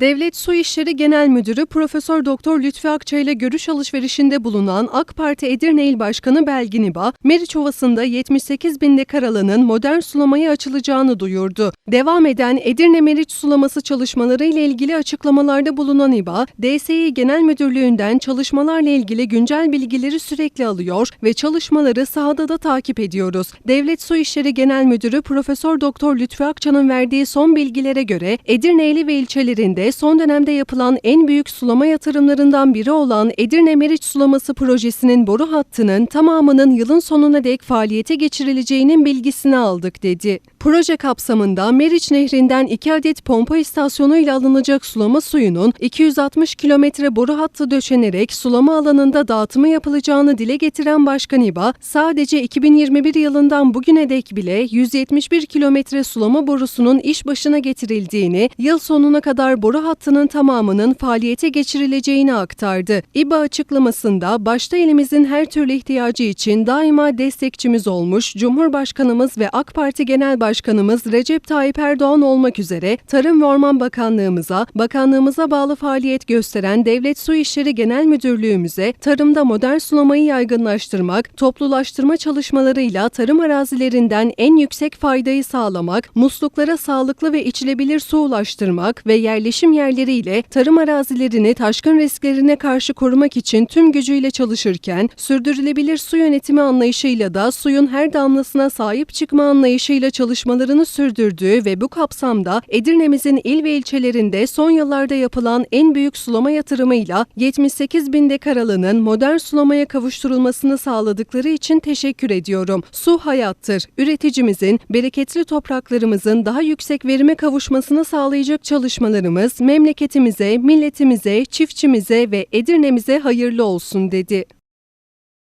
Devlet Su İşleri Genel Müdürü Profesör Doktor Lütfi Akçay ile görüş alışverişinde bulunan AK Parti Edirne İl Başkanı Belgin İba, Meriç Ovası'nda 78 bin dekar alanın modern sulamaya açılacağını duyurdu. Devam eden Edirne Meriç sulaması çalışmaları ile ilgili açıklamalarda bulunan İba, DSİ Genel Müdürlüğü'nden çalışmalarla ilgili güncel bilgileri sürekli alıyor ve çalışmaları sahada da takip ediyoruz. Devlet Su İşleri Genel Müdürü Profesör Doktor Lütfi Akça'nın verdiği son bilgilere göre Edirne ili ve ilçelerinde son dönemde yapılan en büyük sulama yatırımlarından biri olan Edirne Meriç Sulaması Projesi'nin boru hattının tamamının yılın sonuna dek faaliyete geçirileceğinin bilgisini aldık dedi. Proje kapsamında Meriç Nehri'nden 2 adet pompa istasyonu ile alınacak sulama suyunun 260 kilometre boru hattı döşenerek sulama alanında dağıtımı yapılacağını dile getiren Başkan İba, sadece 2021 yılından bugüne dek bile 171 kilometre sulama borusunun iş başına getirildiğini, yıl sonuna kadar boru hattının tamamının faaliyete geçirileceğini aktardı. İBA açıklamasında başta elimizin her türlü ihtiyacı için daima destekçimiz olmuş Cumhurbaşkanımız ve AK Parti Genel Başkanımız Recep Tayyip Erdoğan olmak üzere Tarım ve Orman Bakanlığımıza, bakanlığımıza bağlı faaliyet gösteren Devlet Su İşleri Genel Müdürlüğümüze tarımda modern sulamayı yaygınlaştırmak, toplulaştırma çalışmalarıyla tarım arazilerinden en yüksek faydayı sağlamak, musluklara sağlıklı ve içilebilir su ulaştırmak ve yerleşim yerleriyle tarım arazilerini taşkın risklerine karşı korumak için tüm gücüyle çalışırken, sürdürülebilir su yönetimi anlayışıyla da suyun her damlasına sahip çıkma anlayışıyla çalışmalarını sürdürdüğü ve bu kapsamda Edirne'mizin il ve ilçelerinde son yıllarda yapılan en büyük sulama yatırımıyla 78 bin dekar alanın modern sulamaya kavuşturulmasını sağladıkları için teşekkür ediyorum. Su hayattır. Üreticimizin, bereketli topraklarımızın daha yüksek verime kavuşmasını sağlayacak çalışmalarımız memleketimize, milletimize, çiftçimize ve Edirne'mize hayırlı olsun dedi.